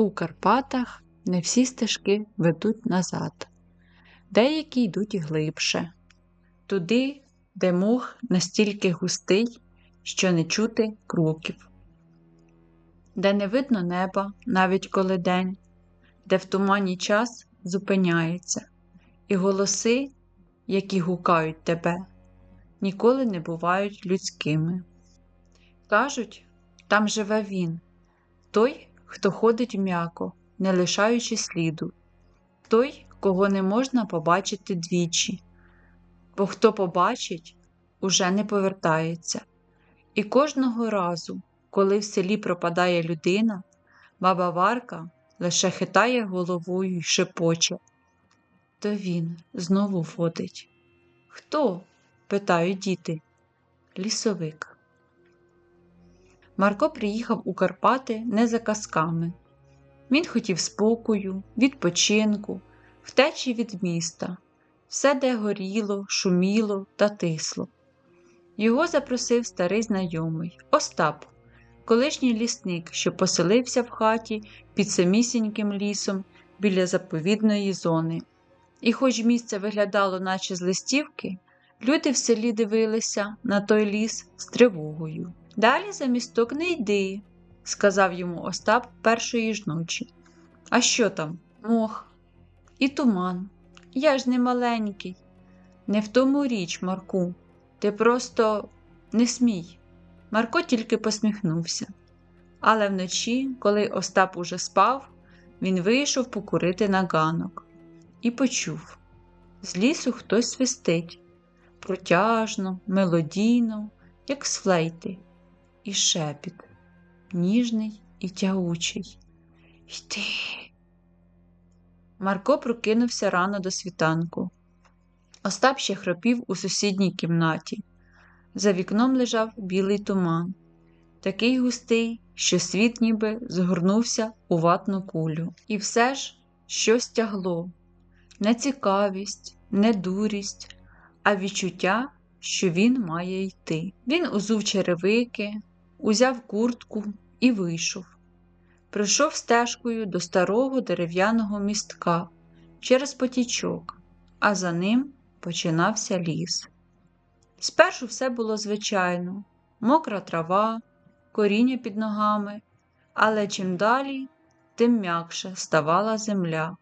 У Карпатах не всі стежки ведуть назад, деякі йдуть глибше, туди, де мох настільки густий, що не чути кроків, де не видно неба, навіть коли день, де в тумані час зупиняється, і голоси, які гукають тебе, ніколи не бувають людськими. Кажуть, там живе він, той, хто ходить м'яко, не лишаючи сліду, той, кого не можна побачити двічі, бо хто побачить, уже не повертається. І кожного разу, коли в селі пропадає людина, баба Варка лише хитає головою й шепоче. То він знову водить. Хто? питають діти. Лісовик. Марко приїхав у Карпати не за казками. Він хотів спокою, відпочинку, втечі від міста, все де горіло, шуміло та тисло. Його запросив старий знайомий Остап, колишній лісник, що поселився в хаті під самісіньким лісом біля заповідної зони. І, хоч місце виглядало, наче з листівки, люди в селі дивилися на той ліс з тривогою. Далі за місток не йди, сказав йому Остап першої ж ночі. А що там? Мох і туман. Я ж не маленький. Не в тому річ, Марку. Ти просто не смій. Марко тільки посміхнувся. Але вночі, коли Остап уже спав, він вийшов покурити на ганок і почув з лісу хтось свистить протяжно, мелодійно, як з флейти, і шепіт, ніжний і тягучий. Йди. Марко прокинувся рано до світанку. Остап ще хропів у сусідній кімнаті. За вікном лежав білий туман, такий густий, що світ ніби згорнувся у ватну кулю. І все ж щось тягло не цікавість, не дурість, а відчуття, що він має йти. Він узув черевики, узяв куртку і вийшов. Прийшов стежкою до старого дерев'яного містка через потічок, а за ним починався ліс. Спершу все було звичайно, мокра трава, коріння під ногами, але чим далі, тим м'якше ставала земля.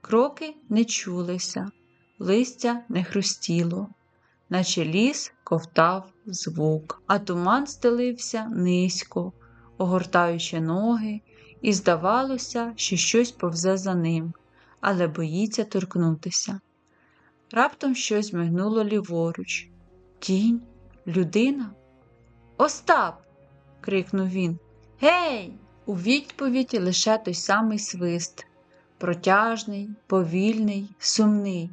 Кроки не чулися, листя не хрустіло, наче ліс ковтав звук, а туман стелився низько, огортаючи ноги, і здавалося, що щось повзе за ним, але боїться торкнутися. Раптом щось мигнуло ліворуч. Тінь, людина. Остап. крикнув він. Гей! У відповідь лише той самий свист, протяжний, повільний, сумний,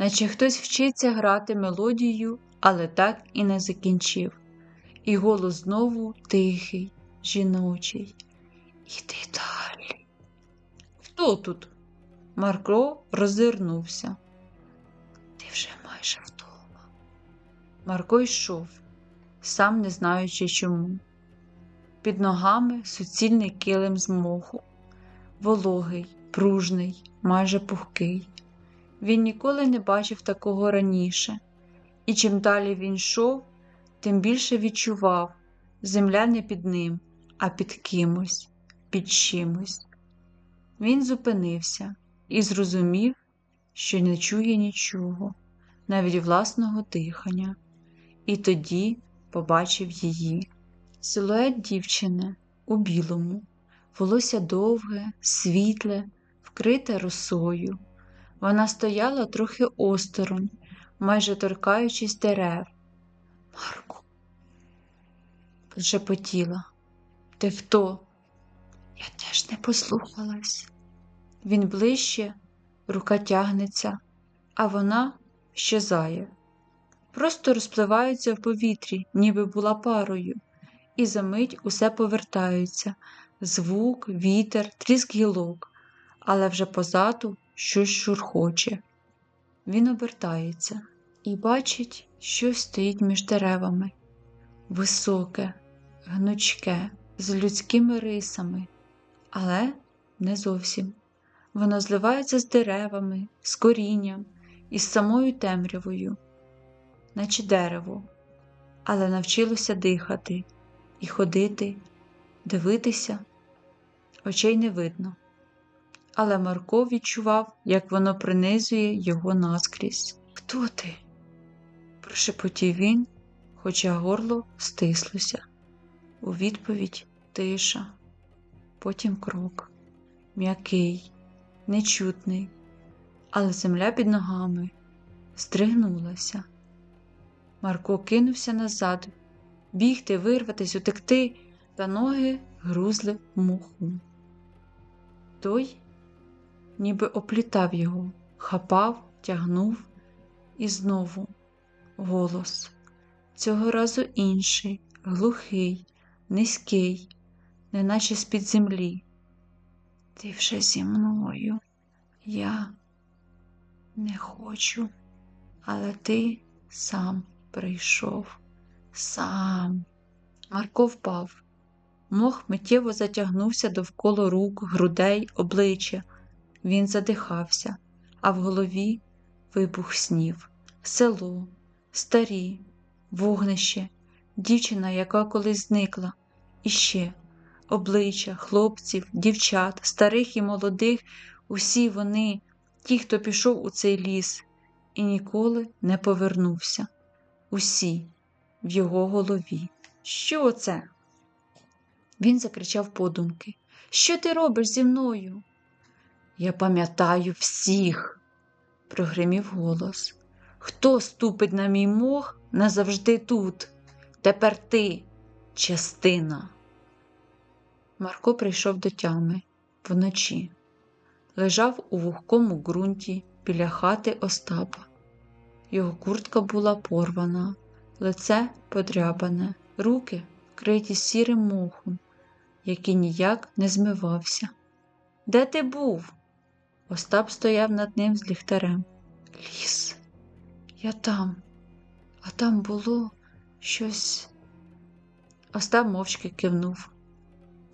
наче хтось вчиться грати мелодію, але так і не закінчив. І голос знову тихий, жіночий. Іди далі. Хто тут? Марко роззирнувся. Ти вже майже вдома. Марко йшов, сам не знаючи чому. Під ногами суцільний килим з моху, вологий, пружний, майже пухкий. Він ніколи не бачив такого раніше, і чим далі він йшов, тим більше відчував земля не під ним, а під кимось, під чимось. Він зупинився і зрозумів, що не чує нічого, навіть власного дихання, і тоді побачив її. Силует дівчини у білому, волосся довге, світле, вкрите росою. Вона стояла трохи осторонь, майже торкаючись дерев. Марку, шепотіла. Ти хто? Я теж не послухалась. Він ближче, рука тягнеться, а вона щезає. Просто розпливаються в повітрі, ніби була парою, і за мить усе повертається звук, вітер, тріск гілок, але вже позаду щось шурхоче. Він обертається і бачить, що стоїть між деревами високе, гнучке, з людськими рисами, але не зовсім. Воно зливається з деревами, з корінням і з самою темрявою, наче дерево, але навчилося дихати і ходити, дивитися, очей не видно. Але Марко відчував, як воно принизує його наскрізь. Хто ти? прошепотів він, хоча горло стислося. У відповідь тиша, потім крок, м'який, нечутний, але земля під ногами стригнулася. Марко кинувся назад, бігти, вирватись, утекти, та ноги грузли в муху. Той ніби оплітав його, хапав, тягнув і знову голос. Цього разу інший, глухий, низький, неначе з-під землі. Ти вже зі мною. Я не хочу, але ти сам прийшов, сам. Марко впав. Мох миттєво затягнувся довкола рук, грудей, обличчя. Він задихався, а в голові вибух снів, село, старі, вогнище, дівчина, яка колись зникла, і ще обличчя, хлопців, дівчат, старих і молодих, усі вони, ті, хто пішов у цей ліс і ніколи не повернувся. Усі в його голові. Що це? Він закричав подумки. Що ти робиш зі мною? Я пам'ятаю всіх, прогримів голос. Хто ступить на мій мох назавжди тут? Тепер ти частина. Марко прийшов до тями вночі, лежав у вогкому ґрунті біля хати Остапа. Його куртка була порвана, лице подрябане, руки вкриті сірим мохом, який ніяк не змивався. Де ти був? Остап стояв над ним з ліхтарем. Ліс, я там, а там було щось. Остап мовчки кивнув.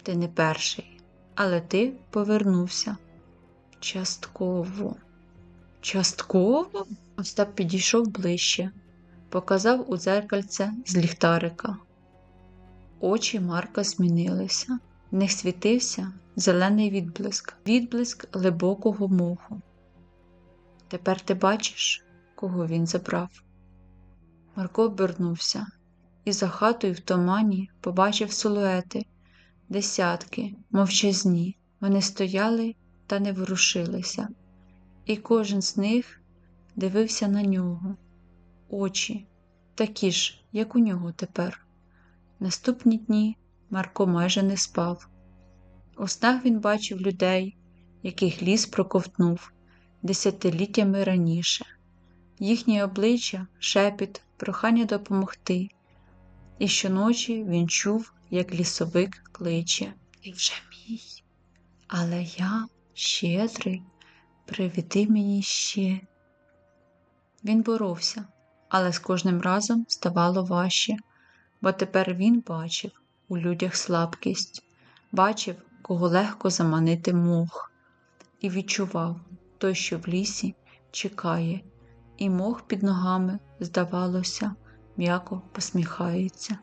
Ти не перший, але ти повернувся. Частково. Частково? Остап підійшов ближче, показав у дзеркальце з ліхтарика. Очі Марка змінилися, в них світився зелений відблиск, відблиск глибокого моху. Тепер ти бачиш, кого він забрав. Марко обернувся і за хатою в тумані побачив силуети, десятки, мовчазні. Вони стояли та не ворушилися, і кожен з них дивився на нього, очі, такі ж, як у нього тепер. Наступні дні Марко майже не спав. У снах він бачив людей, яких ліс проковтнув десятиліттями раніше, їхні обличчя, шепіт, прохання допомогти, і щоночі він чув, як лісовик кличе Ти вже мій, але я щедрий, приведи мені ще. Він боровся, але з кожним разом ставало важче, бо тепер він бачив у людях слабкість, бачив, кого легко заманити мох, і відчував той, що в лісі чекає, і мох під ногами, здавалося, м'яко посміхається.